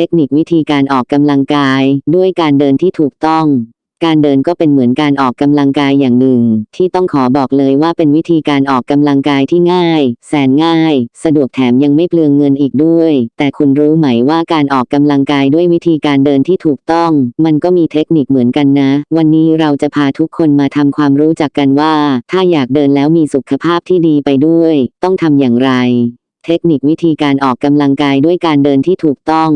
เทคนิควิธีการออกกำลังกาย ด้วยการเดินที่ถูกต้อง การเดินก็เป็นเหมือนการออกกำลังกายอย่างหนึ่ง ที่ต้องขอบอกเลยว่าเป็นวิธีการออกกำลังกายที่ง่าย แสนง่าย สะดวกแถมยังไม่เปลืองเงินอีกด้วย แต่คุณรู้ไหมว่าการออกกำลังกายด้วยวิธีการเดินที่ถูกต้อง มันก็มีเทคนิคเหมือนกันนะ วันนี้เราจะพาทุกคนมาทำความรู้จักกันว่า ถ้าอยากเดินแล้วมีสุขภาพที่ดีไปด้วย ต้องทำอย่างไร เทคนิควิธีการออกกำลังกายด้วยการเดินที่ถูกต้อง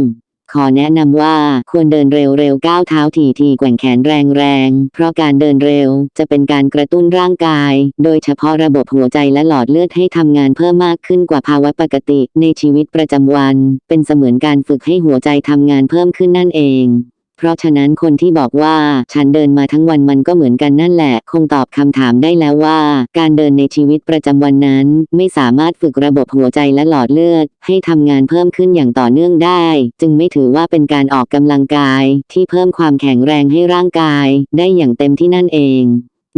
ขอแนะนำว่าควรเดินเร็วๆก้าวเท้าทีๆแกว่งแขนแรงๆ เพราะการเดินเร็วจะเป็นการกระตุ้นร่างกาย โดยเฉพาะระบบหัวใจและหลอดเลือดให้ทำงานเพิ่มมากขึ้นกว่าภาวะปกติในชีวิตประจำวัน เป็นเสมือนการฝึกให้หัวใจทำงานเพิ่มขึ้นนั่นเอง เพราะฉะนั้นคนที่บอกว่าฉันเดินมาทั้งวันมันก็เหมือนกันนั่นแหละ คงตอบคำถามได้แล้วว่า การเดินในชีวิตประจำวันนั้น ไม่สามารถฝึกระบบหัวใจและหลอดเลือด ให้ทำงานเพิ่มขึ้นอย่างต่อเนื่องได้ จึงไม่ถือว่าเป็นการออกกำลังกาย ที่เพิ่มความแข็งแรงให้ร่างกาย ได้อย่างเต็มที่นั่นเอง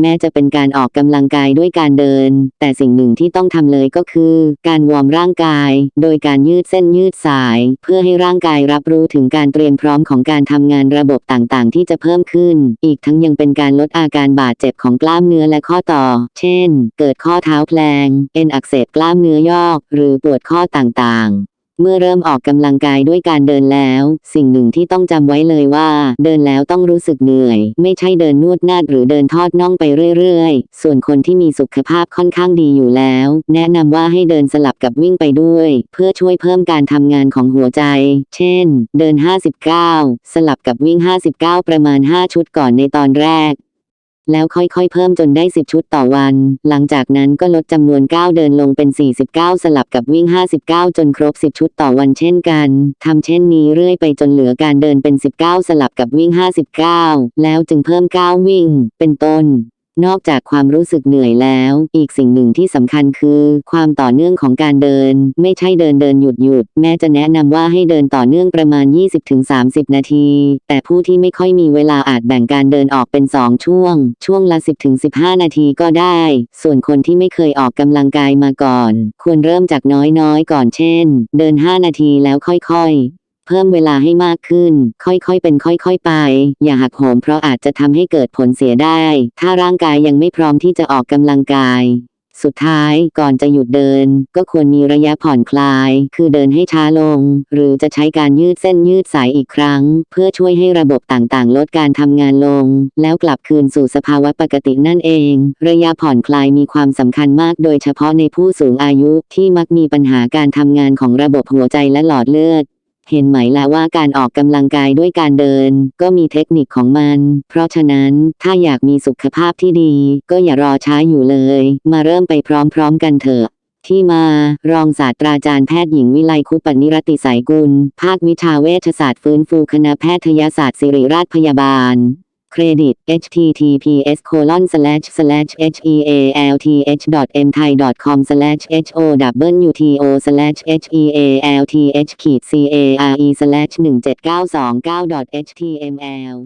แม้จะเป็นการออกกำลังกายด้วยการเดิน แต่สิ่งหนึ่งที่ต้องทำเลยก็คือ การวอร์มร่างกาย โดยการยืดเส้นยืดสาย เพื่อให้ร่างกายรับรู้ถึงการเตรียมพร้อมของการทำงานระบบต่างๆ ที่จะเพิ่มขึ้น อีกทั้งยังเป็นการลดอาการบาดเจ็บของกล้ามเนื้อและข้อต่อ เช่น เกิดข้อเท้าแพลง เอ็นอักเสบกล้ามเนื้อยอก หรือปวดข้อต่างๆ เมื่อเริ่มออกกำลังกายด้วยการเดินแล้ว สิ่งหนึ่งที่ต้องจำไว้เลยว่า เดินแล้วต้องรู้สึกเหนื่อย ไม่ใช่เดินนวดนาดหรือเดินทอดน่องไปเรื่อยๆ ส่วนคนที่มีสุขภาพค่อนข้างดีอยู่แล้ว แนะนำว่าให้เดินสลับกับวิ่งไปด้วย เพื่อช่วยเพิ่มการทำงานของหัวใจ เช่น เดิน 59 สลับกับวิ่ง 59 ประมาณ 5 ชุดก่อนในตอนแรก แล้วค่อยๆ เพิ่มจนได้ 10 ชุดต่อวัน หลังจากนั้นก็ลดจำนวนก้าวเดินลงเป็น 49 สลับกับวิ่ง 59 จนครบ 10 ชุดต่อวันเช่นกันทำเช่นนี้เรื่อยไปจนเหลือการเดินเป็น 19 สลับกับวิ่ง 59 แล้วจึงเพิ่มก้าววิ่ง เป็นต้น นอกจากความรู้สึกเหนื่อยแล้ว อีกสิ่งหนึ่งที่สำคัญคือ ความต่อเนื่องของการเดิน ไม่ใช่เดินเดินหยุดหยุดแม้จะแนะนำว่าให้เดินต่อเนื่องประมาณ 20-30 นาที แต่ผู้ที่ไม่ค่อยมีเวลาอาจแบ่งการเดินออกเป็น 2 ช่วง ช่วงละ 10-15 นาทีก็ได้ ส่วนคนที่ไม่เคยออกกำลังกายมาก่อน ควรเริ่มจากน้อยๆ ก่อนเช่น เดิน 5 นาทีแล้วค่อยๆ เพิ่มเวลาให้มากขึ้น ค่อยๆเป็นค่อยๆไป อย่าหักโหมเพราะอาจจะทำให้เกิดผลเสียได้ ถ้าร่างกายยังไม่พร้อมที่จะออกกำลังกายสุดท้ายก่อนจะหยุดเดิน ก็ควรมีระยะผ่อนคลาย คือเดินให้ช้าลง หรือจะใช้การยืดเส้นยืดสายอีกครั้ง เพื่อช่วยให้ระบบต่างๆ ลดการทำงานลง แล้วกลับคืนสู่สภาวะปกตินั่นเอง ระยะผ่อนคลายมีความสำคัญมากโดยเฉพาะในผู้สูงอายุที่มักมีปัญหาการทำงานของระบบหัวใจและหลอดเลือด เห็นไหมล่ะว่าการออกกำลังกายด้วยการเดิน ก็มีเทคนิคของมัน เพราะฉะนั้นถ้าอยากมีสุขภาพที่ดี ก็อย่ารอช้าอยู่เลย มาเริ่มไปพร้อมๆกันเถอะที่มารองศาสตราจารย์แพทย์หญิงวิไลคุปนิรติสายกุล ภาควิชาเวชศาสตร์ฟื้นฟูคณะแพทยศาสตร์ศิริราชพยาบาล เครดิต https colon slash slash health dot mthai dot com slash howto slash health ขีด care slash 1 7 9 2 9 dot html